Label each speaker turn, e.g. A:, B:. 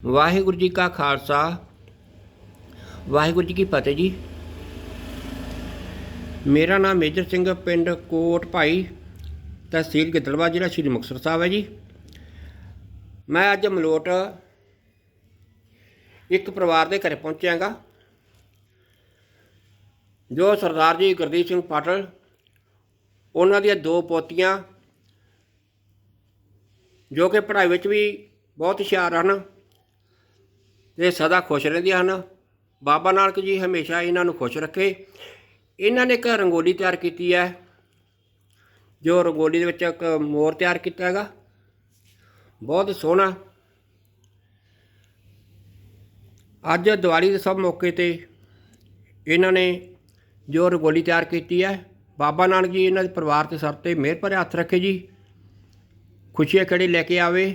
A: ਵਾਹਿਗੁਰੂ ਜੀ ਕਾ ਖਾਲਸਾ। ਵਾਹਿਗੁਰੂ ਜੀ ਕੀ ਫਤਿਹ ਜੀ। ਮੇਰਾ ਨਾਮ ਮੇਜਰ ਸਿੰਘ, ਪਿੰਡ ਕੋਟ ਭਾਈ ਤਹਿਸੀਲ ਗਿੱਦੜਵਾ ਜ਼ਿਲ੍ਹਾ ਸ਼੍ਰੀ ਮੁਕਤਸਰ ਸਾਹਿਬ ਹੈ ਜੀ। ਮੈਂ ਅੱਜ ਮਲੋਟ ਇੱਕ ਪਰਿਵਾਰ ਦੇ ਘਰੇ ਪਹੁੰਚਿਆਗਾ, ਜੋ ਸਰਦਾਰ ਜੀ ਗੁਰਦੀਪ ਸਿੰਘ ਪਾਟਲ, ਉਹਨਾਂ ਦੀਆਂ ਦੋ ਪੋਤੀਆਂ, ਜੋ ਕਿ ਪੜ੍ਹਾਈ ਵਿੱਚ ਵੀ ਬਹੁਤ ਹੁਸ਼ਿਆਰ ਹਨ। ਤੇ ਸਦਾ ਖੁਸ਼ ਰਹਿੰਦੀਆਂ ਹਨ। ਬਾਬਾ ਨਾਨਕ ਜੀ ਹਮੇਸ਼ਾ ਇਹਨਾਂ ਨੂੰ ਖੁਸ਼ ਰੱਖੇ। ਇਹਨਾਂ ਨੇ ਇੱਕ ਰੰਗੋਲੀ ਤਿਆਰ ਕੀਤੀ ਹੈ, ਜੋ ਰੰਗੋਲੀ ਦੇ ਵਿੱਚ ਇੱਕ ਮੋਰ ਤਿਆਰ ਕੀਤਾ ਹੈਗਾ। ਬਹੁਤ ਸੋਹਣਾ। ਅੱਜ ਦੀਵਾਲੀ ਦੇ ਸਭ ਮੌਕੇ ਤੇ ਇਹਨਾਂ ਨੇ ਜੋ ਰੰਗੋਲੀ ਤਿਆਰ ਕੀਤੀ ਹੈ, ਬਾਬਾ ਨਾਨਕ ਜੀ ਇਹਨਾਂ ਦੇ ਪਰਿਵਾਰ ਤੇ ਸਭ ਤੇ ਮਿਹਰ ਭਰੇ ਹੱਥ ਰੱਖੇ ਜੀ। ਖੁਸ਼ੀਆਂ ਖੜੀ ਲੈ ਕੇ ਆਵੇ।